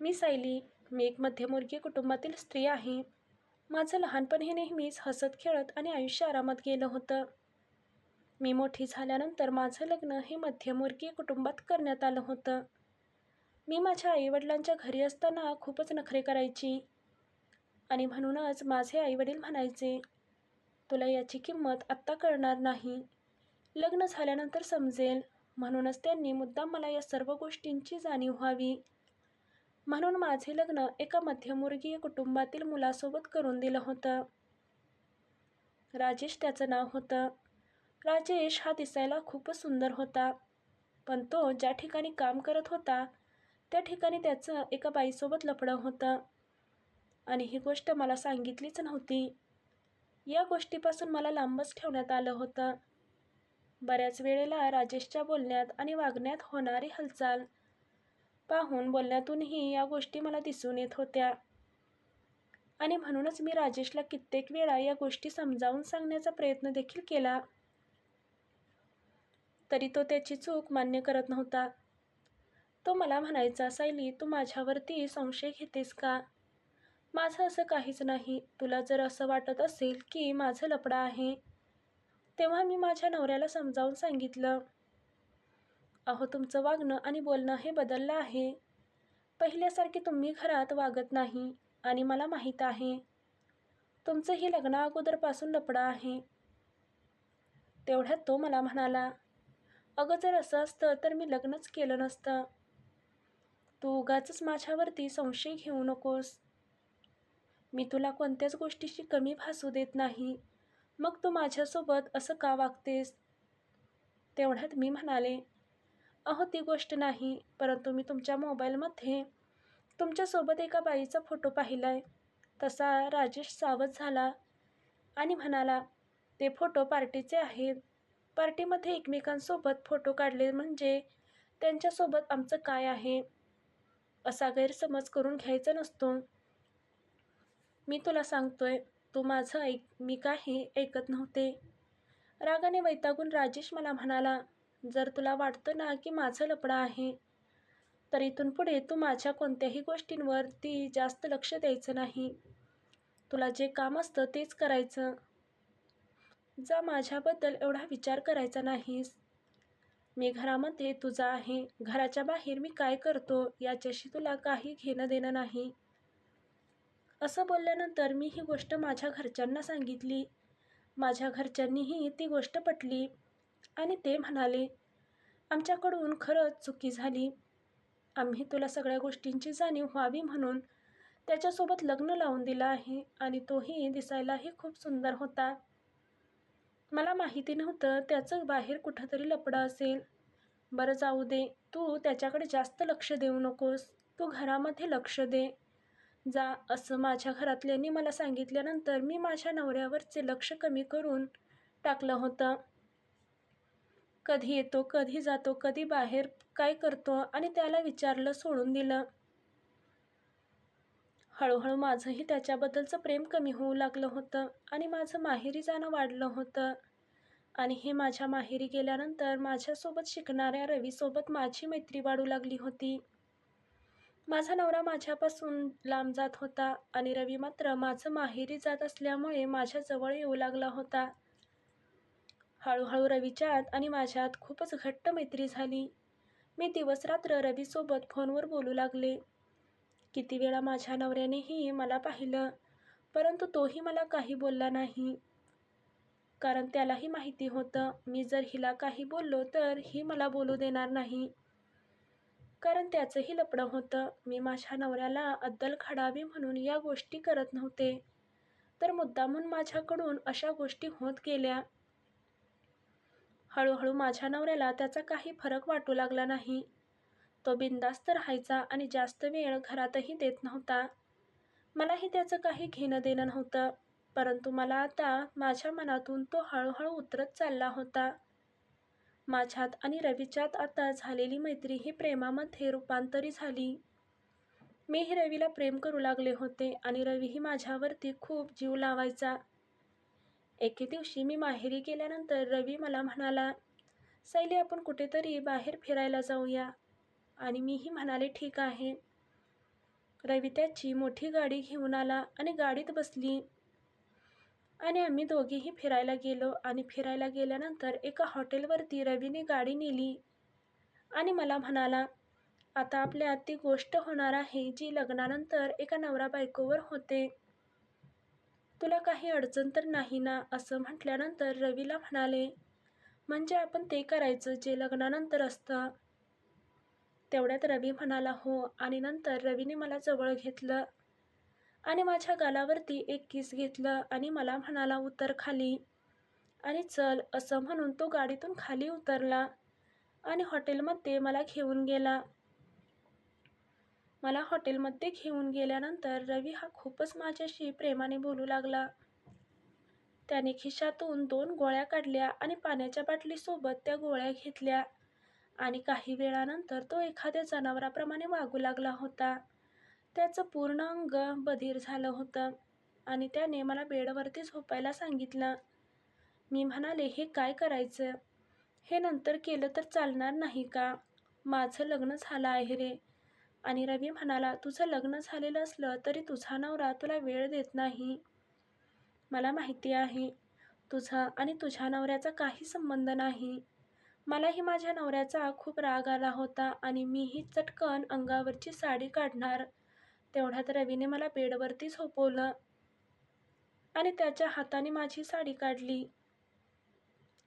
मी सायली. मी एक मध्यमवर्गीय कुटुंबातील स्त्री आहे. माझं लहानपण हे नेहमीच हसत खेळत आणि आयुष्य आरामात गेलं होतं. मी मोठी झाल्यानंतर माझं लग्न हे मध्यमवर्गीय कुटुंबात करण्यात आलं होतं. मी माझ्या आईवडिलांच्या घरी असताना खूपच नखरे करायची आणि म्हणूनच माझे आईवडील म्हणायचे तुला याची किंमत आत्ता कळणार नाही. लग्न झाल्यानंतर समजेल. म्हणूनच त्यांनी मुद्दाम मला या सर्व गोष्टींची जाणीव व्हावी. म्हणून माझे लग्न एका मध्यमवर्गीय कुटुंबातील मुलासोबत करून दिलं होतं. राजेश त्याचं नाव होतं. राजेश हा दिसायला खूपच सुंदर होता. पण तो ज्या ठिकाणी काम करत होता त्या ठिकाणी त्याचं एका बाईसोबत लफडं होतं. आणि ही गोष्ट मला सांगितलीच नव्हती. या गोष्टीपासून मला लांबच ठेवण्यात आलं होतं. बऱ्याच वेळेला राजेशच्या बोलण्यात आणि वागण्यात होणारी हालचाल पाहून बोलण्यातूनही या गोष्टी मला दिसून येत होत्या. आणि म्हणूनच मी राजेशला कित्येक वेळा या गोष्टी समजावून सांगण्याचा प्रयत्न देखील केला. तरी तो त्याची चूक मान्य करत नव्हता. तो मला म्हणायचा सायली तू माझ्यावरती संशय घेतेस का? माझं असं काहीच नाही. तुला जर असं वाटत असेल की माझं लपडा आहे. तेव्हा मी माझ्या नवऱ्याला समजावून सांगितलं. अहो तुमचं वागणं आणि बोलणं हे बदललं आहे. पहिल्यासारखे तुम्ही घरात वागत नाही आणि मला माहीत आहे. तुमचं ही लग्ना अगोदरपासून लपडं आहे. तेवढ्यात तो मला म्हणाला अगं जर असं असतं तर मी लग्नच केलं नसतं. तू उगाच माझ्यावरती संशय घेऊ नकोस. मी तुला कोणत्याच गोष्टीची कमी भासू देत नाही. मग तू माझ्यासोबत असं का वागतेस? तेवढ्यात मी म्हणाले अहो ती गोष्ट नाही. परंतु मी तुमच्या मोबाईलमध्ये तुमच्यासोबत एका बाईचा फोटो पाहिला आहे तसा राजेश सावध झाला आणि म्हणाला ते फोटो पार्टीचे आहेत. पार्टीमध्ये एकमेकांसोबत फोटो काढले म्हणजे त्यांच्यासोबत आमचं काय आहे? असा गैरसमज करून घ्यायचा नसतो. मी तुला सांगतोय तू माझं ऐक. मी काही ऐकत नव्हते. रागाने वैतागून राजेश मला म्हणाला जर तुला वाटतं ना की माझं लपडा आहे तर इथून पुढे तू माझ्या कोणत्याही गोष्टींवरती जास्त लक्ष द्यायचं नाही. तुला जे काम असतं तेच करायचं. जा माझ्याबद्दल एवढा विचार करायचा नाहीस. मी घरामध्ये तुझा आहे. घराच्या बाहेर मी काय करतो याच्याशी तुला काही घेणं देणं नाही. असं बोलल्यानंतर मी ही गोष्ट माझ्या घरच्यांना सांगितली. माझ्या घरच्यांनीही ती गोष्ट पटली. आणि ते म्हणाले आमच्याकडून खरंच चुकी झाली. आम्ही तुला सगळ्या गोष्टींची जाणीव व्हावी म्हणून त्याच्यासोबत लग्न लावून दिलं आहे आणि तोही दिसायलाही खूप सुंदर होता. मला माहिती नव्हतं त्याचं बाहेर कुठंतरी लपडं असेल. बरं जाऊ दे तू त्याच्याकडे जास्त लक्ष देऊ नकोस. तू घरामध्ये लक्ष दे. जा असं माझ्या घरातल्यांनी मला सांगितल्यानंतर मी माझ्या नवऱ्यावरचे लक्ष कमी करून टाकलं होतं. कधी येतो कधी जातो कधी बाहेर काय करतो आणि त्याला विचारलं सोडून दिलं. हळूहळू माझंही त्याच्याबद्दलचं प्रेम कमी होऊ लागलं होतं आणि माझं माहेरी जाणं वाढलं होतं. आणि हे माझ्या माहेरी गेल्यानंतर माझ्यासोबत शिकणाऱ्या रवीसोबत माझी मैत्री वाढू लागली होती. माझा नवरा माझ्यापासून लांब जात होता आणि रवी मात्र माझं माहेरी जात असल्यामुळे माझ्याजवळ येऊ लागला होता. हळूहळू रवीच्यात आणि माझ्यात खूपच घट्ट मैत्री झाली. मी दिवसरात्र रवीसोबत फोनवर बोलू लागले. किती वेळा माझ्या नवऱ्यानेही मला पाहिलं परंतु तोही मला काही बोलला नाही. कारण त्यालाही माहिती होतं मी जर हिला काही बोललो तर ही मला बोलू देणार नाही. कारण त्याचंही लपडं होतं मी माझ्या नवऱ्याला अद्दल खडावी म्हणून या गोष्टी करत नव्हते. तर मुद्दामून माझ्याकडून अशा गोष्टी होत गेल्या. हळूहळू माझ्या नवऱ्याला त्याचा काही फरक वाटू लागला नाही. तो बिनधास्त राहायचा आणि जास्त वेळ घरातही देत नव्हता. मलाही त्याचं काही घेणं देणं नव्हतं परंतु मला आता माझ्या मनातून तो हळूहळू उतरत चालला होता. माझ्यात आणि रवीच्यात आता झालेली मैत्री ही प्रेमामध्ये रूपांतरी झाली. मीही रवीला प्रेम करू लागले होते आणि रवीही माझ्यावरती खूप जीव लावायचा. एके दिवशी मी माहेरी गेल्यानंतर रवी मला म्हणाला सैली आपण कुठेतरी बाहेर फिरायला जाऊया. आणि मीही म्हणाले ठीक आहे. रवी त्याची मोठी गाडी घेऊन आला आणि गाडीत बसली. आणि आम्ही दोघेही फिरायला गेलो आणि फिरायला गेल्यानंतर एका हॉटेलवरती रवीने गाडी नेली. आणि मला म्हणाला आता आपल्यात ती गोष्ट होणार आहे जी लग्नानंतर एका नवरा बायकोवर होते. तुला काही अडचण तर नाही ना? असं म्हटल्यानंतर रवीला म्हणाले म्हणजे आपण ते करायचं जे लग्नानंतर असतं? तेवढ्यात रवी म्हणाला हो. आणि नंतर रवीने मला जवळ घेतलं आणि माझ्या गालावरती एक किस घेतलं आणि मला म्हणाला उतर खाली. आणि चल असं म्हणून तो गाडीतून खाली उतरला आणि हॉटेलमध्ये मला घेऊन गेला. मला हॉटेलमध्ये घेऊन गेल्यानंतर रवी हा खूपच माझ्याशी प्रेमाने बोलू लागला. त्याने खिशातून दोन गोळ्या काढल्या आणि पाण्याच्या बाटलीसोबत त्या गोळ्या घेतल्या आणि काही वेळानंतर तो एखाद्या जनावराप्रमाणे वागू लागला होता. त्याचं पूर्ण अंग बधीर झालं होतं आणि त्याने मला बेडवरती झोपायला सांगितलं. मी म्हणाले हे काय करायचं? हे नंतर केलं तर चालणार नाही का? माझं लग्न झालं आहे रे. आणि रवी म्हणाला तुझं लग्न झालेलं असलं तरी तुझा नवरा तुला वेळ देत नाही. मला माहिती आहे तुझा आणि तुझ्या नवऱ्याचा काही संबंध नाही. मलाही माझ्या नवऱ्याचा खूप राग आला होता आणि मीही चटकन अंगावरची साडी काढणार. तेवढ्यात रवीने मला बेडवरती झोपवलं आणि त्याच्या हाताने माझी साडी काढली.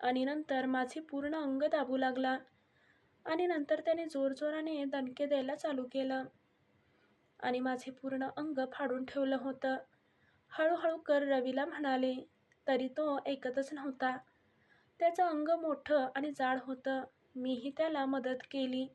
आणि नंतर माझे पूर्ण अंग दाबू लागला. आणि नंतर त्याने जोरजोराने दणके द्यायला चालू केलं. आणि माझे पूर्ण अंग फाडून ठेवलं होतं. हळूहळू कर रवीला म्हणाले तरी तो ऐकतच नव्हता. त्याचं अंग मोठं आणि जाड होतं. मीही त्याला मदत केली.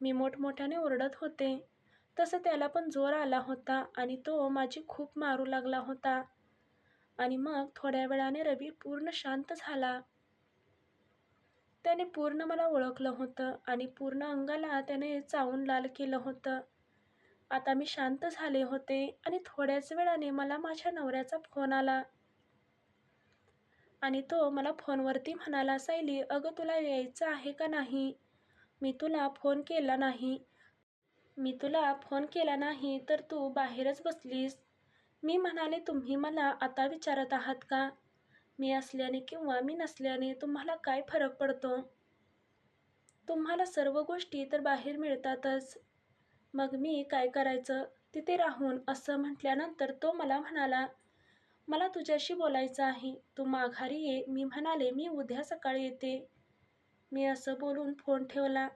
मी मोठमोठ्याने ओरडत होते. तसं त्याला पण जोर आला होता आणि तो माझी खूप मारू लागला होता. आणि मग थोड्या वेळाने रवी पूर्ण शांत झाला. त्याने पूर्ण मला ओळखलं होतं आणि पूर्ण अंगाला त्याने चावून लाल केलं होतं. आता मी शांत झाले होते आणि थोड्याच वेळाने मला माझ्या नवऱ्याचा फोन आला. आणि तो मला फोनवरती म्हणाला सायली अगं तुला यायचं आहे का नाही? मी तुला फोन केला नाही. मी तुला फोन केला नाही तर तू बाहेरच बसलीस. मी म्हणाले तुम्ही मला आता विचारत आहात का? मी असल्याने किंवा मी नसल्याने तुम्हाला काय फरक पडतो? तुम्हाला सर्व गोष्टी तर बाहेर मिळतातच. मग मी काय करायचं? तिथे राहून असं म्हटल्यानंतर तो मला म्हणाला मला तुझ्याशी बोलायचं आहे. तू माघारी ये. मी म्हणाले मी उद्या सकाळी येते. मी असं बोलून फोन ठेवला.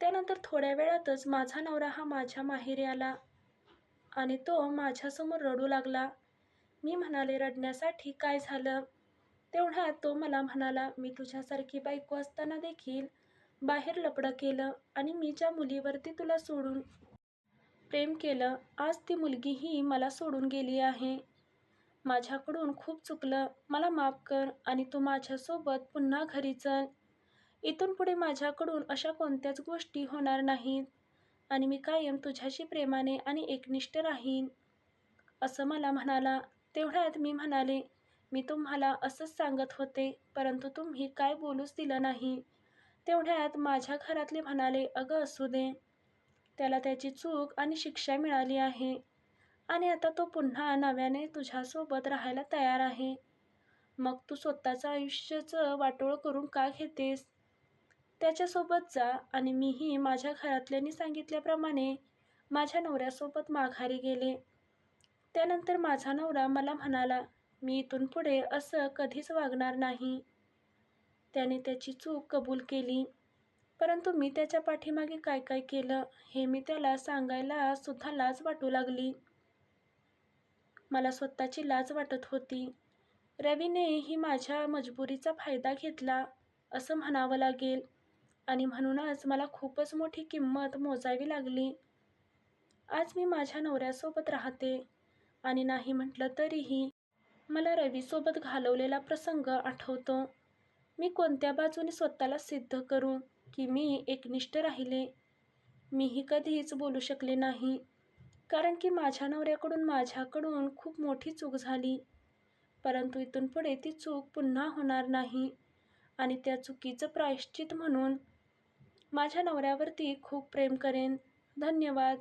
त्यानंतर थोड्या वेळातच माझा नवरा हा माझ्या माहेरी आला आणि तो माझ्यासमोर रडू लागला. मी म्हणाले रडण्यासाठी काय झालं? तेवढ्यात तो मला म्हणाला मी तुझ्यासारखी बायको असताना देखील बाहेर लपडं केलं आणि मी ज्या मुलीवरती तुला सोडून प्रेम केलं आज ती मुलगीही मला सोडून गेली आहे. माझ्याकडून खूप चुकलं मला माफ कर आणि तू माझ्यासोबत पुन्हा घरी चल. इथून पुढे माझ्याकडून अशा कोणत्याच गोष्टी होणार नाहीत आणि मी कायम तुझ्याशी प्रेमाने आणि एकनिष्ठ राहीन. असं मला म्हणाला. तेवढ्यात मी म्हणाले मी तुम्हाला असंच सांगत होते परंतु तुम्ही काय बोलूच दिलं नाही. तेवढ्यात माझ्या घरातले म्हणाले अगं असू दे त्याला त्याची चूक आणि शिक्षा मिळाली आहे आणि आता तो पुन्हा नव्याने तुझ्यासोबत राहायला तयार आहे. मग तू स्वतःचं आयुष्याचं वाटोळ करून का घेतेस? त्याच्यासोबत जा आणि मीही माझ्या घरातल्यांनी सांगितल्याप्रमाणे माझ्या नवऱ्यासोबत माघारी गेले. त्यानंतर माझा नवरा मला म्हणाला मी इथून पुढे असं कधीच वागणार नाही. त्याने त्याची चूक कबूल केली. परंतु मी त्याच्या पाठीमागे काय काय केलं हे मी त्याला सांगायला सुद्धा लाज वाटू लागली. मला स्वतःची लाज वाटत होती. रवीने ही माझ्या मजबुरीचा फायदा घेतला असं म्हणावं लागेल. आणि म्हणूनच मला खूपच मोठी किंमत मोजावी लागली. आज मी माझ्या नवऱ्यासोबत राहते. आणि नाही म्हटलं तरीही मला रवीसोबत घालवलेला प्रसंग आठवतो. मी कोणत्या बाजूने स्वतःला सिद्ध करू की मी एकनिष्ठ राहिले? मीही कधीच बोलू शकले नाही. कारण की माझ्या नवऱ्याकडून माझ्याकडून खूप मोठी चूक झाली. परंतु इथून पुढे ती चूक पुन्हा होणार नाही. आणि त्या चुकीचं प्रायश्चित म्हणून माझ्या नवऱ्यावरती खूप प्रेम करेन. धन्यवाद.